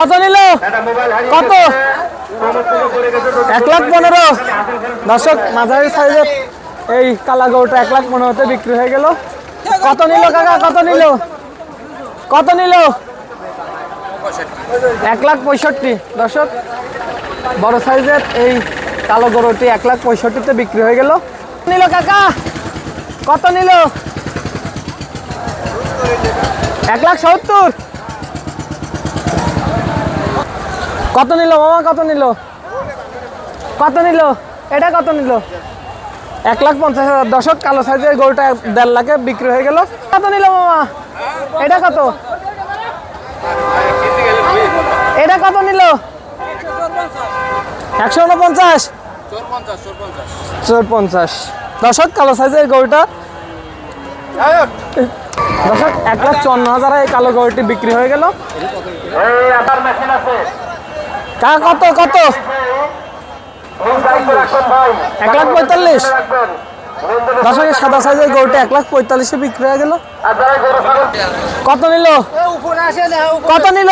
কত নিল? কত? এক লাখ পনেরো। দর্শক, মাঝারি সাইজের এই কালা গরুটা এক লাখ পনেরোতে বিক্রি হয়ে গেল। কত নিল, কাকা? কত নিল? কত নিল? এক লাখ পঁয়ষট্টি। দর্শক, বড় সাইজের এই কালো গরুটি এক লাখ পঁয়ষট্টিতে বিক্রি হয়ে গেল। নিল, কাকা? কত নিল? এক লাখ সত্তর। কত নিল মামা, কত নিল? কত নিল? এটা কত নিল? এক লাখ পঞ্চাশ হাজার। দশক কালো সাইজের গরুটা দেড় লাখে বিক্রি হয়ে গেল। কত নিল মামা? এটা কত? এটা কত নিল? একশো উনপঞ্চাশ? চোর পঞ্চাশ। দশক কালো সাইজের গরুটা দশক এক লাখ চুয়ান্ন হাজার এই কালো গরুটি বিক্রি হয়ে গেল। কা কত কত? এক লাখ পঁয়তাল্লিশ। দশকের সাদা সাইজের গরুটা এক লাখ পঁয়তাল্লিশে বিক্রি হয়ে গেল। কত নিল? কত নিল?